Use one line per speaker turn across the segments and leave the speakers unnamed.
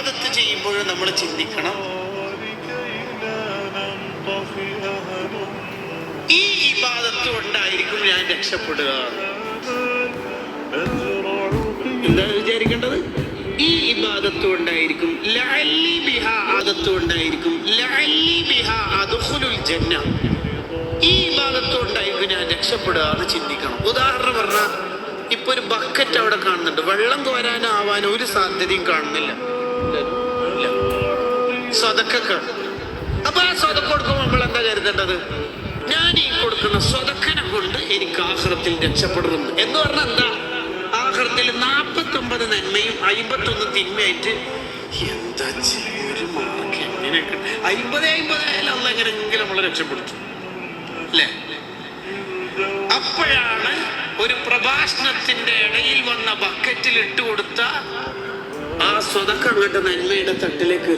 ഇബാദത്ത് ചെയ്യുമ്പോഴും നമ്മൾ ചിന്തിക്കണം. ഈ ഇബാദത്ത് കൊണ്ടായിരിക്കും ഞാൻ രക്ഷപ്പെടുക. എന്താ വിചാരിക്കേണ്ടത്? ഈ ഇബാദത്ത് കൊണ്ടായിരിക്കും ലഅല്ലി ബിഹ ആദത്ത് കൊണ്ടായിരിക്കും ലഅല്ലി ബിഹ അദ്ഖുലുൽ ജന്ന. ഈ ഇബാദത്ത് കൊണ്ടായിരിക്കും ഞാൻ രക്ഷപ്പെടുക എന്ന് ചിന്തിക്കണം. ഉദാഹരണം പറഞ്ഞാൽ ഇപ്പൊ ഒരു ബക്കറ്റ് അവിടെ കാണുന്നുണ്ട്. വെള്ളം കോരാനാവാൻ ഒരു സാധ്യതയും കാണുന്നില്ല. സ്വതക്കൊക്കെ അപ്പൊ ആ സ്വതക്ക് കൊടുക്കുമ്പോൾ നമ്മൾ എന്താ കരുതേണ്ടത്? ഞാൻ ഈ കൊടുക്കുന്ന സ്വതക്കനെ കൊണ്ട് എനിക്ക് ആഹ്റത്തിൽ രക്ഷപ്പെടണം. എന്ന് പറഞ്ഞാൽ എന്താ? ആഹ്റത്തിൽ നാൽപ്പത്തി ഒമ്പത് നന്മയും അമ്പത്തൊന്ന് തിന്മയായിട്ട് എന്താ ഒരു മാർക്ക് എങ്ങനെയൊക്കെ അയിമ്പത് അമ്പത് ആയാലും അല്ല എങ്ങനെയെങ്കിലും നമ്മളെ രക്ഷപ്പെടുത്തും. അല്ലേ? അപ്പോഴാണ് ഒരു പ്രഭാഷണത്തിന്റെ ഇടയിൽ വന്ന ബക്കറ്റിൽ ഇട്ട് കൊടുത്ത ആ സ്വതക്ക അങ്ങോട്ട് നന്മയുടെ തട്ടിലേക്ക്.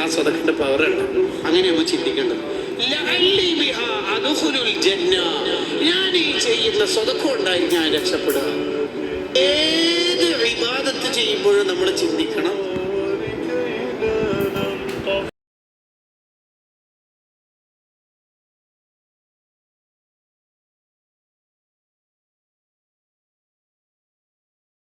ആ സ്വതക്കിന്റെ പവർ ഉണ്ട് അങ്ങനെ നമ്മൾ ചിന്തിക്കേണ്ടത്. ഞാൻ ഈ ചെയ്യുന്ന സ്വതക്കം ഉണ്ടായി ഞാൻ രക്ഷപ്പെടുക. ഏത് വിവാദത്ത് ചെയ്യുമ്പോഴും നമ്മൾ ചിന്തിക്കണം.